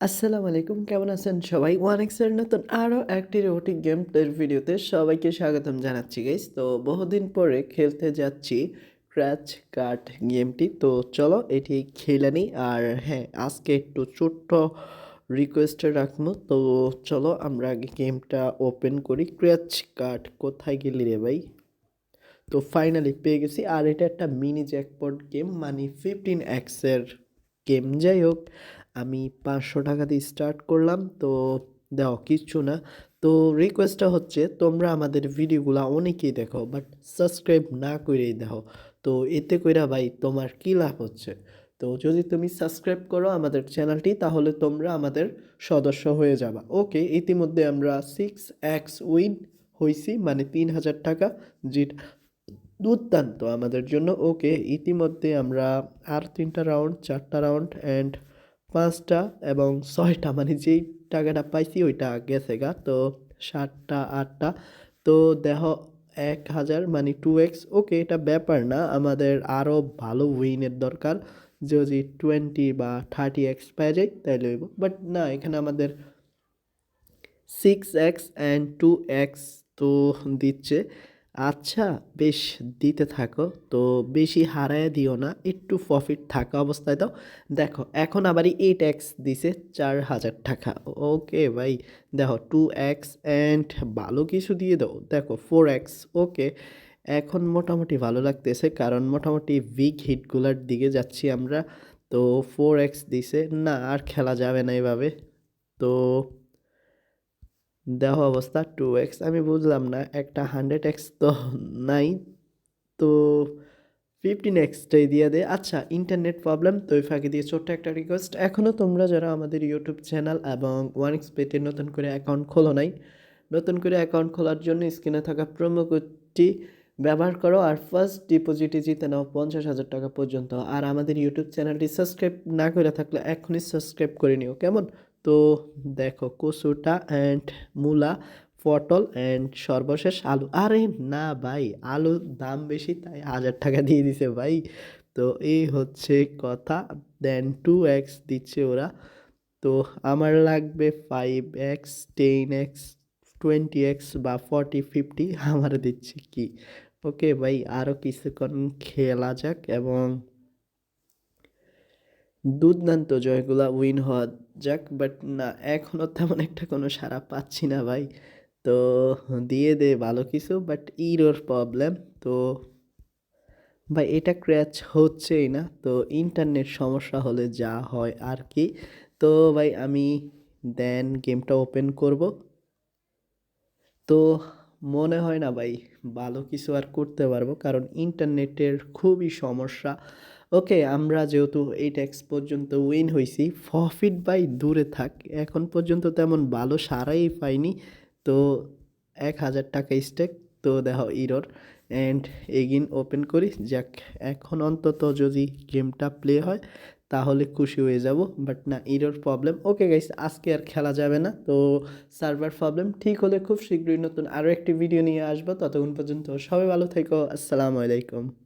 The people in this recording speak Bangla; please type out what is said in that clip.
আসসালামু আলাইকুম, কেমন আছেন সবাই? ওয়ান এক্সের নতুন আরও একটি রোবোটিক গেম প্লের ভিডিওতে সবাইকে স্বাগতম জানাচ্ছি গাইস তো বহুদিন পরে খেলতে যাচ্ছি ক্র্যাচ কার্ড গেমটি তো চলো, এটি খেলে নিই। আর হ্যাঁ আজকে একটু ছোট্ট রিকোয়েস্ট রাখব। তো চলো, আমরা আগে গেমটা ওপেন করি। ক্র্যাচ কার্ড কোথায় গেলি রে ভাই? তো ফাইনালি পেয়ে গেছি। আর এটা একটা মিনি জ্যাকপট গেম মানে ফিফটিন এক্সের গেম যাই হোক আমি পাঁচশো টাকা দিয়ে স্টার্ট করলাম, তো দেখো কিচ্ছু না। তো রিকোয়েস্টটা হচ্ছে, তোমরা আমাদের ভিডিওগুলো অনেকেই দেখো বাট সাবস্ক্রাইব না করেই দেখো। তো এতে কইরা ভাই, তোমার কী লাভ হচ্ছে? তো যদি তুমি সাবস্ক্রাইব করো আমাদের চ্যানেলটি তাহলে তোমরা আমাদের সদস্য হয়ে যাবা। ওকে ইতিমধ্যে আমরা সিক্স এক্স উইন হয়েছি মানে তিন হাজার টাকা যেটা দুর্দান্ত আমাদের জন্য। ওকে ইতিমধ্যে আমরা আর তিনটা রাউন্ড চারটা রাউন্ড অ্যান্ড পাঁচটা এবং ছয়টা মানে যেই টাকাটা পাইছি ওইটা গেছে গা, তো সাতটা, আটটা। তো দেহ এক হাজার মানে টু এক্স ওকে, এটা ব্যাপার না। আমাদের আরও ভালো উইনের দরকার। যদি টোয়েন্টি বা থার্টি এক্স পাওয়া যায়, তাইলে হইব। বাট না, এখানে আমাদের six X and two X তো দিচ্ছে। আচ্ছা বেশ দিতে থাকো। তো বেশি হারায় দিও না, একটু প্রফিট থাকা অবস্থায় দাও। দেখো, এখন আবারই এইট এক্স দিছে চার হাজার টাকা। ওকে ভাই, দেখো টু এক্স অ্যান্ড ভালো কিছু দিয়ে দাও। দেখো ফোর এক্স ওকে এখন মোটামুটি ভালো লাগতেছে কারণ মোটামুটি উইক হিটগুলোর দিকে যাচ্ছি আমরা। তো ফোর এক্স দিছে, না, আর খেলা যাবে না এভাবে। তো দেহ অবস্থা টু এক্স আমি বুঝলাম না, একটা হান্ড্রেড এক্স তো নাই। তো ফিফটিন এক্সটাই দিয়ে দে। আচ্ছা ইন্টারনেট প্রবলেম তো ওই ফাঁকে দিয়ে ছোট্ট একটা রিকোয়েস্ট এখনও তোমরা যারা আমাদের ইউটিউব চ্যানেল এবং ওয়ান এক্স পেটে নতুন করে অ্যাকাউন্ট খোলো নাই, নতুন করে অ্যাকাউন্ট খোলার জন্য স্ক্রিনে থাকা প্রোমো কোডটি ব্যবহার করো। আর ফার্স্ট ডিপোজিটে জিতে নাও পঞ্চাশ হাজার টাকা পর্যন্ত। আর আমাদের ইউটিউব চ্যানেলটি সাবস্ক্রাইব না করে থাকলে এখনই সাবস্ক্রাইব করে নিও। কেমন? তো দেখো কচুটা অ্যান্ড মূলা, পটল অ্যান্ড সর্বশেষ আলু। আরে না ভাই, আলুর দাম বেশি, তাই হাজার টাকা দিয়ে দিছে ভাই। তো এই হচ্ছে কথা। দেন টু এক্স দিচ্ছে ওরা। তো আমার লাগবে five X ten X twenty X বা ফর্টি ফিফটি আমার দিচ্ছে কি? ওকে ভাই আরও কিছুক্ষণ খেলা যাক এবং দুর্দান্ত জয়গুলা উইন হওয়া যাক বাট না এখনও তেমন একটা কোনো সাড়া পাচ্ছি না ভাই। তো দিয়ে দে ভালো কিছু বাট ইরোর প্রবলেম তো ভাই এটা ক্র্যাচ হচ্ছেই না, তো ইন্টারনেট সমস্যা হলে যা হয় আর কি। তো ভাই আমি দেন গেমটা ওপেন করব। তো মনে হয় না ভাই ভালো কিছু আর করতে পারব, কারণ ইন্টারনেটের খুবই সমস্যা। ওকে, আমরা যেহেতু এই ট্যাক্স পর্যন্ত উইন হয়েছি প্রফিট বাই দূরে থাক। এখন পর্যন্ত তেমন ভালো সারাই পাইনি। তো এক হাজার টাকা স্টেক তো দেখো ইরোর অ্যান্ড এগিন ওপেন করি, যাক, এখন অন্তত যদি গেমটা প্লে হয়, তাহলে খুশি হয়ে যাব। বাট না ইরোর প্রবলেম ওকে গাইস আজকে আর খেলা যাবে না। তো সার্ভার প্রবলেম ঠিক হলে খুব শীঘ্রই নতুন আরও একটি ভিডিও নিয়ে আসব। ততক্ষণ পর্যন্ত সবাই ভালো থেকো। আসসালামু আলাইকুম।